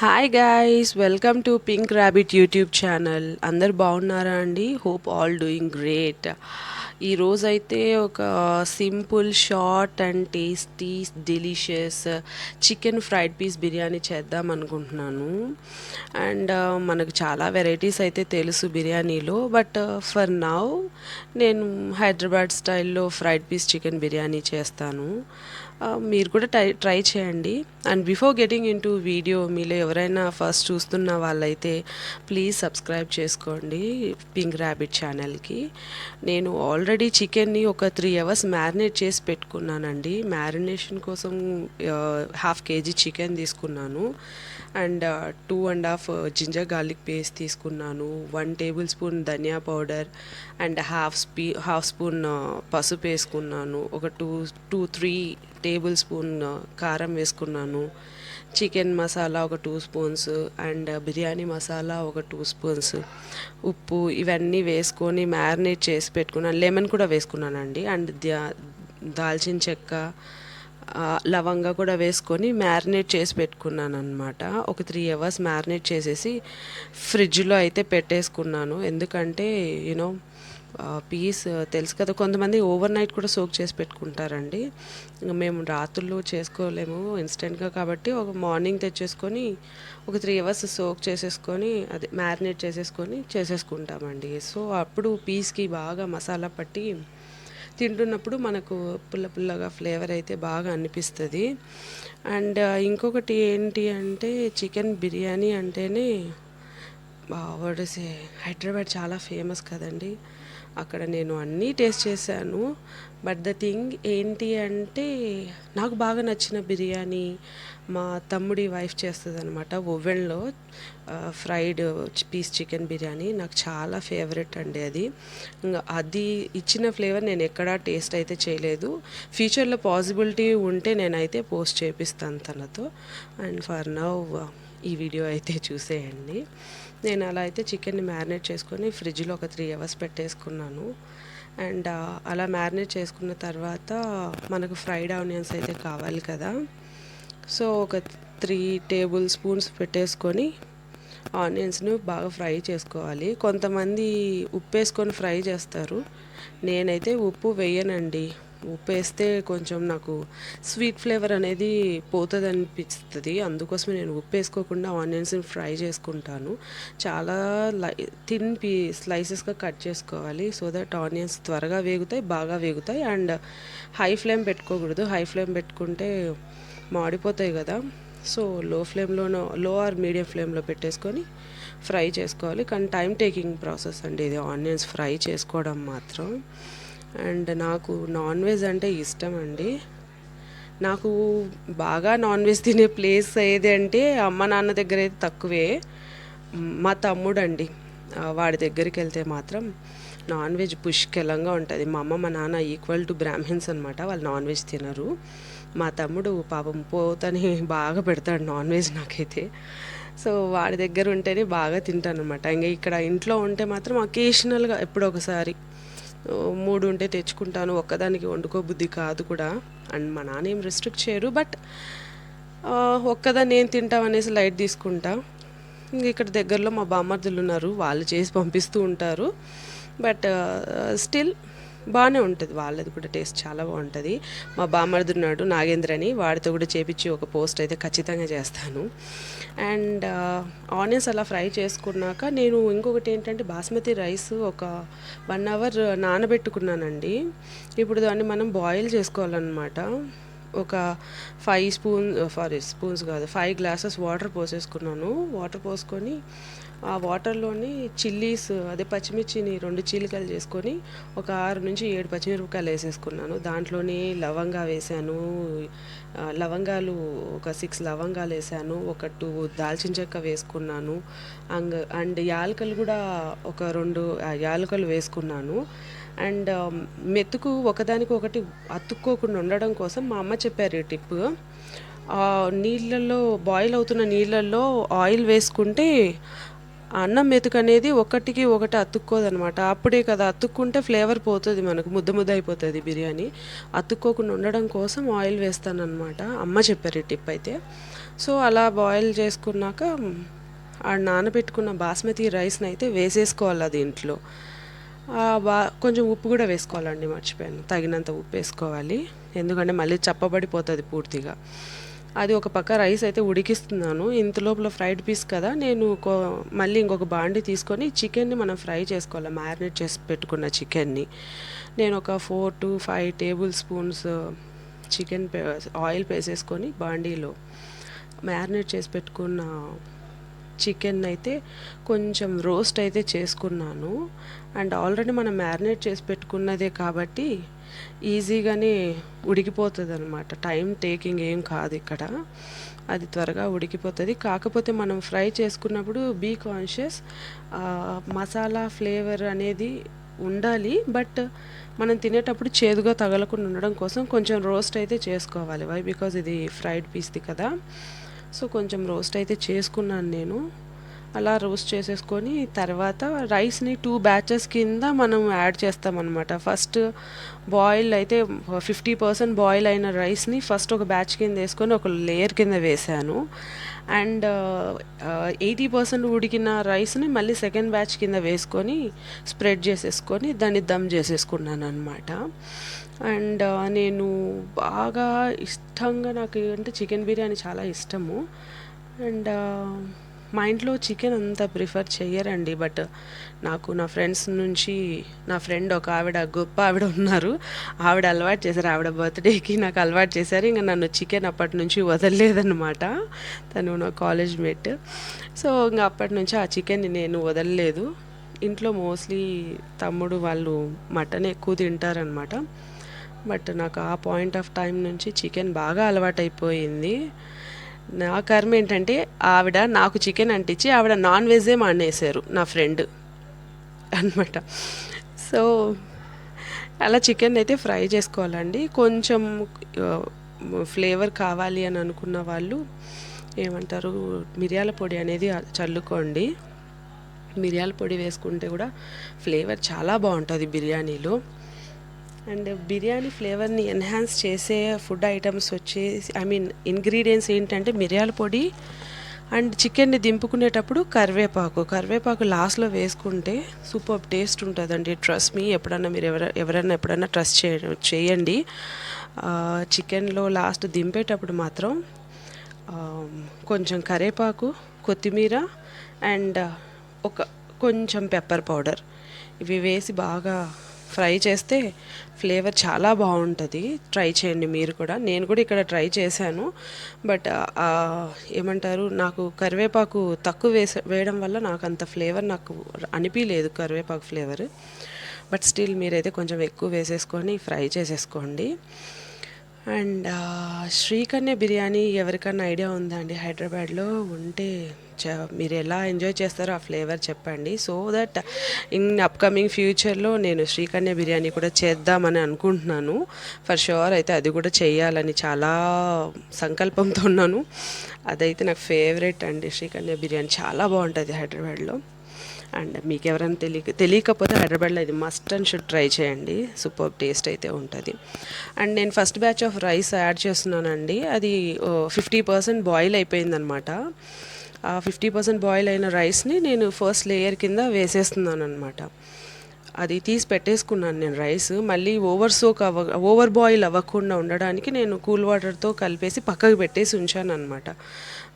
Hi guys welcome to Pink Rabbit YouTube channel అందరు బాగున్నారా అండి? హోప్ ఆల్ డూయింగ్ గ్రేట్ ఈరోజైతే ఒక simple short and tasty delicious chicken fried piece biryani చేద్దాం అనుకుంటున్నాను. అండ్ uh, మనకు చాలా వెరైటీస్ అయితే తెలుసు బిర్యానీలో. బట్ ఫర్ నౌ నేను హైదరాబాద్ స్టైల్లో ఫ్రైడ్ పీస్ చికెన్ బిర్యానీ చేస్తాను. మీరు కూడా ట్రై ట్రై చేయండి. And before getting into video మీలో ఎవరైనా ఫస్ట్ చూస్తున్న వాళ్ళైతే ప్లీజ్ సబ్స్క్రైబ్ చేసుకోండి పింక్ ర్యాబిట్ ఛానల్కి నేను ఆల్రెడీ చికెన్ని ఒక త్రీ అవర్స్ మ్యారినేట్ చేసి పెట్టుకున్నానండి. మ్యారినేషన్ కోసం హాఫ్ కేజీ చికెన్ తీసుకున్నాను. And two and half ginger garlic paste తీసుకున్నాను. One tablespoon dhaniya powder and half స్పీ half spoon పసుపు వేసుకున్నాను. ఒక two two three table spoon కారం వేసుకున్నాను. చికెన్ మసాలా ఒక two spoons and biryani masala ఒక టూ స్పూన్స్ ఉప్పు ఇవన్నీ వేసుకొని మ్యారినేట్ చేసి పెట్టుకున్నాను. లెమన్ కూడా వేసుకున్నానండి. అండ్ దాల్చిన చెక్క లవంగా కూడా వేసుకొని మ్యారినేట్ చేసి పెట్టుకున్నాను అనమాట ఒక త్రీ అవర్స్ మ్యారినేట్ చేసేసి ఫ్రిడ్జ్లో అయితే పెట్టేసుకున్నాను. ఎందుకంటే యూనో పీస్ తెలుసు కదా కొంతమంది ఓవర్ నైట్ కూడా సోక్ చేసి పెట్టుకుంటారండి. మేము రాత్రులు చేసుకోలేము ఇన్స్టెంట్గా కాబట్టి ఒక మార్నింగ్ తెచ్చేసుకొని ఒక త్రీ అవర్స్ సోక్ చేసేసుకొని అదే మ్యారినేట్ చేసేసుకొని చేసేసుకుంటామండి. సో అప్పుడు పీస్కి బాగా మసాలా పట్టి తింటున్నప్పుడు మనకు పుల్ల పుల్లగా ఫ్లేవర్ అయితే బాగా అనిపిస్తుంది. అండ్ ఇంకొకటి ఏంటి అంటే చికెన్ బిర్యానీ అంటేనే వడసే హైదరాబాద్ చాలా ఫేమస్ కదండి. అక్కడ నేను అన్నీ టేస్ట్ చేశాను. బట్ ద థింగ్ ఏంటి అంటే నాకు బాగా నచ్చిన బిర్యానీ మా తమ్ముడి వైఫ్ చేస్తుంది అనమాట ఓవెన్లో ఫ్రైడ్ పీస్ చికెన్ బిర్యానీ నాకు చాలా ఫేవరెట్ అండి అది. ఇంకా అది ఇచ్చిన ఫ్లేవర్ నేను ఎక్కడా టేస్ట్ అయితే చేయలేదు. ఫ్యూచర్లో పాసిబిలిటీ ఉంటే నేనైతే పోస్ట్ చేపిస్తాను తనతో. అండ్ ఫర్ నవ్ ఈ వీడియో అయితే చూసేయండి. నేను అలా అయితే చికెన్ని మ్యారినేట్ చేసుకొని ఫ్రిడ్జ్లో ఒక త్రీ అవర్స్ పెట్టేసుకున్నాను. అండ్ అలా మ్యారినేట్ చేసుకున్న తర్వాత మనకు ఫ్రైడ్ ఆనియన్స్ అయితే కావాలి కదా. సో ఒక త్రీ టేబుల్ స్పూన్స్ పెట్టేసుకొని ఆనియన్స్ను బాగా ఫ్రై చేసుకోవాలి. కొంతమంది ఉప్పు వేసుకొని ఫ్రై చేస్తారు. నేనైతే ఉప్పు వేయనండి. ఉప్పు వేస్తే కొంచెం నాకు స్వీట్ ఫ్లేవర్ అనేది పోతుంది అనిపిస్తుంది అందుకోసమే నేను ఉప్పు వేసుకోకుండా ఆనియన్స్ని ఫ్రై చేసుకుంటాను. చాలా లై థిన్ పీ స్లైసెస్గా కట్ చేసుకోవాలి. సో దట్ ఆనియన్స్ త్వరగా వేగుతాయి బాగా వేగుతాయి. అండ్ హై ఫ్లేమ్ పెట్టుకోకూడదు. హై ఫ్లేమ్ పెట్టుకుంటే మాడిపోతాయి కదా. సో లో ఫ్లేమ్లోనో లో ఆర్ మీడియం ఫ్లేమ్లో పెట్టేసుకొని ఫ్రై చేసుకోవాలి. కానీ టైం టేకింగ్ ప్రాసెస్ అండి ఇది. ఆనియన్స్ ఫ్రై చేసుకోవడం మాత్రం. అండ్ నాకు నాన్ వెజ్ అంటే ఇష్టం అండి. నాకు బాగా నాన్ వెజ్ తినే ప్లేస్ ఏది అంటే అమ్మ నాన్న దగ్గర అయితే తక్కువే. మా తమ్ముడు అండి వాడి దగ్గరికి వెళ్తే మాత్రం నాన్ వెజ్ పుష్కలంగా ఉంటుంది. మా అమ్మ మా నాన్న ఈక్వల్ టు బ్రాహ్మిన్స్ అనమాట వాళ్ళు నాన్ వెజ్ తినరు. మా తమ్ముడు పాపం పోతని బాగా పెడతాడు నాన్ వెజ్ నాకైతే. సో వాడి దగ్గర ఉంటేనే బాగా తింటాను అనమాట ఇంకా ఇక్కడ ఇంట్లో ఉంటే మాత్రం అకేషనల్గా ఎప్పుడో ఒకసారి మూడు ఉంటే తెచ్చుకుంటాను ఒక్కదానికి వండుకో బుద్ధి కాదు కూడా. అండ్ మా నాన్న ఏం రెస్ట్రిక్ట్ చేయరు బట్ ఒక్కదాన్ని నేను తింటాం అనేసి లైట్ తీసుకుంటా. ఇక్కడ దగ్గరలో మా బామ్మర్దులు ఉన్నారు వాళ్ళు చేసి పంపిస్తూ ఉంటారు. బట్ స్టిల్ బాగానే ఉంటుంది. వాళ్ళది కూడా టేస్ట్ చాలా బాగుంటుంది. మా బామ్మర్ది ఉన్నాడు నాగేంద్ర అని వాడితో కూడా చేపించి ఒక పోస్ట్ అయితే ఖచ్చితంగా చేస్తాను. అండ్ ఆనియన్స్ అలా ఫ్రై చేసుకున్నాక నేను ఇంకొకటి ఏంటంటే బాస్మతి రైస్ ఒక వన్ అవర్ నానబెట్టుకున్నానండి. ఇప్పుడు దాన్ని మనం బాయిల్ చేసుకోవాలన్నమాట. ఒక ఫైవ్ స్పూన్ సారీ స్పూన్స్ కాదు ఫైవ్ గ్లాసెస్ వాటర్ పోసేసుకున్నాను. వాటర్ పోసుకొని ఆ వాటర్లోని చిల్లీస్ అదే పచ్చిమిర్చిని రెండు చీలికలు చేసుకొని ఒక ఆరు నుంచి ఏడు పచ్చిమిరపకాయలు వేసేసుకున్నాను. దాంట్లోని లవంగా వేసాను. లవంగాలు ఒక సిక్స్ లవంగాలు వేసాను. ఒక టూ దాల్చిన చెక్క వేసుకున్నాను. అండ్ అండ్ యాలకలు కూడా ఒక రెండు యాలకలు వేసుకున్నాను. అండ్ మెతుకు ఒకదానికి ఒకటి అతుక్కోకుండా ఉండడం కోసం మా అమ్మ చెప్పారు ఈ టిప్. ఆ నీళ్ళల్లో బాయిల్ అవుతున్న నీళ్ళల్లో ఆయిల్ వేసుకుంటే అన్నం మెతుకనేది ఒకటికి ఒకటి అతుక్కోదనమాట అప్పుడే కదా అతుక్కుంటే ఫ్లేవర్ పోతుంది మనకు ముద్ద ముద్ద అయిపోతుంది బిర్యానీ. అతుక్కోకుండా ఉండడం కోసం ఆయిల్ వేస్తానమాట అమ్మ చెప్పారు ఈ టిప్ అయితే. సో అలా బాయిల్ చేసుకున్నాక ఆ నానబెట్టుకున్న బాస్మతి రైస్ని అయితే వేసేసుకోవాలి దీంట్లో. ఇంట్లో బా కొంచెం ఉప్పు కూడా వేసుకోవాలండి మర్చిపోయాను. తగినంత ఉప్పు వేసుకోవాలి. ఎందుకంటే మళ్ళీ చప్పబడిపోతుంది పూర్తిగా. అది ఒక పక్క రైస్ అయితే ఉడికిస్తున్నాను. ఇంత లోపల ఫ్రైడ్ పీస్ కదా నేను మళ్ళీ ఇంకొక బాండి తీసుకొని చికెన్ని మనం ఫ్రై చేసుకోవాలి? మ్యారినేట్ చేసి పెట్టుకున్న చికెన్ని. నేను ఒక four to five tablespoons chicken oil వేసేసుకొని బాండీలో మ్యారినేట్ చేసి పెట్టుకున్న చికెన్ అయితే కొంచెం రోస్ట్ అయితే చేసుకున్నాను. అండ్ ఆల్రెడీ మనం మ్యారినేట్ చేసి పెట్టుకున్నదే కాబట్టి ఈజీగానే ఉడికిపోతుంది అనమాట టైం టేకింగ్ ఏం కాదు ఇక్కడ. అది త్వరగా ఉడికిపోతుంది. కాకపోతే మనం ఫ్రై చేసుకున్నప్పుడు బీ కాన్షియస్ మసాలా ఫ్లేవర్ అనేది ఉండాలి. బట్ మనం తినేటప్పుడు చేదుగా తగలకుండా ఉండడం కోసం కొంచెం రోస్ట్ అయితే చేసుకోవాలి. వై బికాజ్ ఇది ఫ్రైడ్ పీస్ది కదా. సో కొంచెం రోస్ట్ అయితే చేసుకున్నాను నేను. అలా రోస్ట్ చేసేసుకొని తర్వాత రైస్ని టూ బ్యాచెస్ కింద మనం యాడ్ చేస్తామన్నమాట. ఫస్ట్ బాయిల్ అయితే ఫిఫ్టీ పర్సెంట్ బాయిల్ అయిన రైస్ని ఫస్ట్ ఒక బ్యాచ్ కింద వేసుకొని ఒక లేయర్ కింద వేసాను అండ్ ఎయిటీ పర్సెంట్ ఉడికిన రైస్ని మళ్ళీ సెకండ్ బ్యాచ్ కింద వేసుకొని స్ప్రెడ్ చేసేసుకొని దాన్ని దమ్ చేసేసుకున్నాను అనమాట అండ్ నేను బాగా ఇష్టంగా నాకు అంటే చికెన్ బిర్యానీ చాలా ఇష్టము. అండ్ మా ఇంట్లో చికెన్ అంత ప్రిఫర్ చెయ్యరండి బట్ నాకు నా ఫ్రెండ్స్ నుంచి నా ఫ్రెండ్ ఒక ఆవిడ గొప్ప ఆవిడ ఉన్నారు. ఆవిడ అలవాటు చేశారు ఆవిడ బర్త్డేకి నాకు అలవాటు చేశారు. ఇంకా నన్ను చికెన్ అప్పటి నుంచి వదలలేదన్నమాట. తను నా కాలేజ్ మేట్ సో ఇంకా అప్పటి నుంచి ఆ చికెన్ నేను వదలలేదు. ఇంట్లో మోస్ట్లీ తమ్ముడు వాళ్ళు మటన్ ఎక్కువ తింటారనమాట బట్ నాకు ఆ పాయింట్ ఆఫ్ టైం నుంచి చికెన్ బాగా అలవాటైపోయింది. నా కర్మ ఏంటంటే ఆవిడ నాకు చికెన్ అంటించి ఆవిడ నాన్ వెజే మానేశారు నా ఫ్రెండ్ అనమాట సో అలా చికెన్ అయితే ఫ్రై చేసుకోవాలండి. కొంచెం ఫ్లేవర్ కావాలి అని అనుకున్న వాళ్ళు ఏమంటారు మిరియాల పొడి అనేది చల్లుకోండి. మిరియాల పొడి వేసుకుంటే కూడా ఫ్లేవర్ చాలా బాగుంటుంది బిర్యానీలో. అండ్ బిర్యానీ ఫ్లేవర్ని ఎన్హాన్స్ చేసే ఫుడ్ ఐటమ్స్ వచ్చేసి ఐ మీన్ ఇంగ్రీడియంట్స్ ఏంటంటే మిరియాల పొడి అండ్ చికెన్ని దింపుకునేటప్పుడు కరివేపాకు. కరివేపాకు లాస్ట్లో వేసుకుంటే సూపర్ టేస్ట్ ఉంటుందండి. ట్రస్ట్ మీ ఎప్పుడన్నా మీరు ఎవర ఎవరైనా ఎప్పుడైనా ట్రస్ట్ చే చేయండి. చికెన్లో లాస్ట్ దింపేటప్పుడు మాత్రం కొంచెం కరివేపాకు కొత్తిమీర అండ్ ఒక కొంచెం పెప్పర్ పౌడర్ ఇవి వేసి బాగా ఫ్రై చేస్తే ఫ్లేవర్ చాలా బాగుంటుంది. ట్రై చేయండి మీరు కూడా. నేను కూడా ఇక్కడ ట్రై చేశాను. బట్ ఏమంటారు నాకు కరివేపాకు తక్కువ వేస వేయడం వల్ల నాకు అంత ఫ్లేవర్ నాకు అనిపించలేదు కరివేపాకు ఫ్లేవర్. బట్ స్టిల్ మీరైతే కొంచెం ఎక్కువ వేసేసుకొని ఫ్రై చేసేసుకోండి. అండ్ శ్రీకన్య బిర్యానీ ఎవరికన్నా ఐడియా ఉందా అండి? హైదరాబాద్లో ఉంటే చ మీరు ఎలా ఎంజాయ్ చేస్తారో ఆ ఫ్లేవర్ చెప్పండి. సో దట్ ఇన్ అప్కమింగ్ ఫ్యూచర్లో నేను శ్రీకన్య బిర్యానీ కూడా చేద్దామని అనుకుంటున్నాను. ఫర్ షూర్ అయితే అది కూడా చేయాలని చాలా సంకల్పంతో ఉన్నాను. అదైతే నాకు ఫేవరెట్ అండి శ్రీకన్య బిర్యానీ. చాలా బాగుంటుంది హైదరాబాద్లో. అండ్ మీకు ఎవరైనా తెలియక తెలియకపోతే హైదరాబాద్లో ఇది మస్ట్ అండ్ షుడ్ ట్రై చేయండి. సూపర్ టేస్ట్ అయితే ఉంటుంది. అండ్ నేను first batch of rice add చేస్తున్నానండి. అది ఫిఫ్టీ పర్సెంట్ బాయిల్ అయిపోయిందనమాట. ఆ ఫిఫ్టీ పర్సెంట్ బాయిల్ అయిన రైస్ని నేను ఫస్ట్ లేయర్ కింద వేసేస్తున్నాను అనమాట అది తీసి పెట్టేసుకున్నాను నేను రైస్. మళ్ళీ ఓవర్ సోక్ అవ్వ ఓవర్ బాయిల్ అవ్వకుండా ఉండడానికి నేను కూల్ వాటర్తో కలిపేసి పక్కకు పెట్టేసి ఉంచాను అనమాట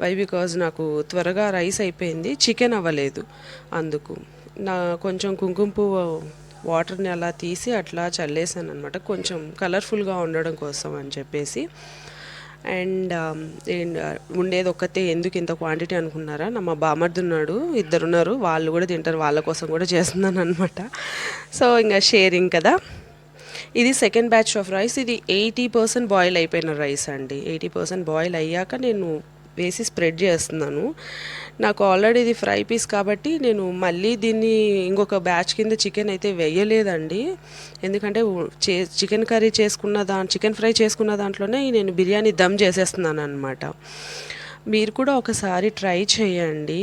వై బికాజ్ నాకు త్వరగా రైస్ అయిపోయింది చికెన్ అవ్వలేదు అందుకు. నా కొంచెం కుంకుమ పువ్వు వాటర్ని అలా తీసి అట్లా చల్లేసాను అనమాట కొంచెం కలర్ఫుల్గా ఉండడం కోసం అని చెప్పేసి. అండ్ um, uh, ఉండేది ఒక్కతే ఎందుకు ఇంత క్వాంటిటీ అనుకున్నారా? నా మా బామర్ది ఉన్నాడు ఇద్దరు ఉన్నారు వాళ్ళు కూడా తింటారు వాళ్ళ కోసం కూడా చేస్తున్నాను అనమాట సో ఇంకా షేరింగ్ కదా. ఇది సెకండ్ బ్యాచ్ ఆఫ్ రైస్ ఇది ఎయిటీ పర్సెంట్ బాయిల్ అయిపోయిన రైస్ అండి. ఎయిటీ పర్సెంట్ బాయిల్ అయ్యాక నేను వేసి స్ప్రెడ్ చేస్తున్నాను. నాకు ఆల్రెడీ ఇది ఫ్రై పీస్ కాబట్టి నేను మళ్ళీ దీన్ని ఇంకొక బ్యాచ్ కింద చికెన్ అయితే వేయలేదండి. ఎందుకంటే చే చికెన్ కర్రీ చేసుకున్న దా చికెన్ ఫ్రై చేసుకున్న దాంట్లోనే నేను బిర్యానీ దమ్ చేసేస్తున్నాను అనమాట మీరు కూడా ఒకసారి ట్రై చేయండి.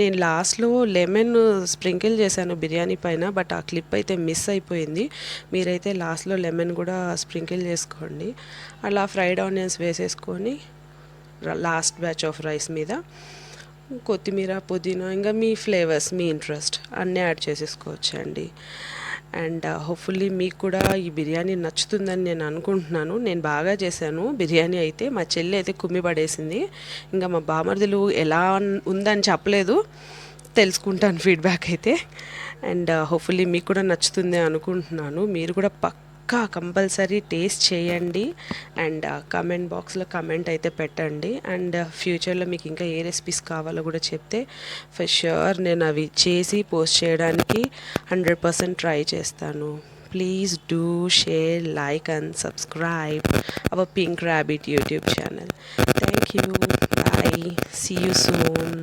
నేను లాస్ట్లో లెమన్ స్ప్రింకిల్ చేశాను బిర్యానీ పైన బట్ ఆ క్లిప్ అయితే మిస్ అయిపోయింది. మీరైతే లాస్ట్లో లెమన్ కూడా స్ప్రింకిల్ చేసుకోండి. అలా ఫ్రైడ్ ఆనియన్స్ వేసేసుకొని లాస్ట్ బ్యాచ్ ఆఫ్ రైస్ మీద. కొత్తిమీర పుదీనా ఇంకా మీ ఫ్లేవర్స్ మీ ఇంట్రెస్ట్ అన్నీ యాడ్ చేసేసుకోవచ్చండి. అండ్ uh, హోప్ఫుల్లీ మీకు కూడా ఈ బిర్యానీ నచ్చుతుందని నేను అనుకుంటున్నాను. నేను బాగా చేశాను. బిర్యానీ అయితే మా చెల్లి అయితే కుమ్మి పడేసింది. ఇంకా మా బామర్దులు ఎలా ఉందని చెప్పలేదు. తెలుసుకుంటాను ఫీడ్బ్యాక్ అయితే. అండ్ uh, హోప్ఫుల్లీ మీకు కూడా నచ్చుతుంది అనుకుంటున్నాను. మీరు కూడా పక్క పక్కా కంపల్సరీ టేస్ట్ చేయండి. అండ్ కమెంట్ బాక్స్లో కమెంట్ అయితే పెట్టండి. అండ్ ఫ్యూచర్లో మీకు ఇంకా ఏ రెసిపీస్ కావాలో కూడా చెప్తే ఫర్ ష్యూర్ నేను అవి చేసి పోస్ట్ చేయడానికి హండ్రెడ్ పర్సెంట్ ట్రై చేస్తాను. Please do share like and subscribe our Pink Rabbit YouTube channel thank you bye see you soon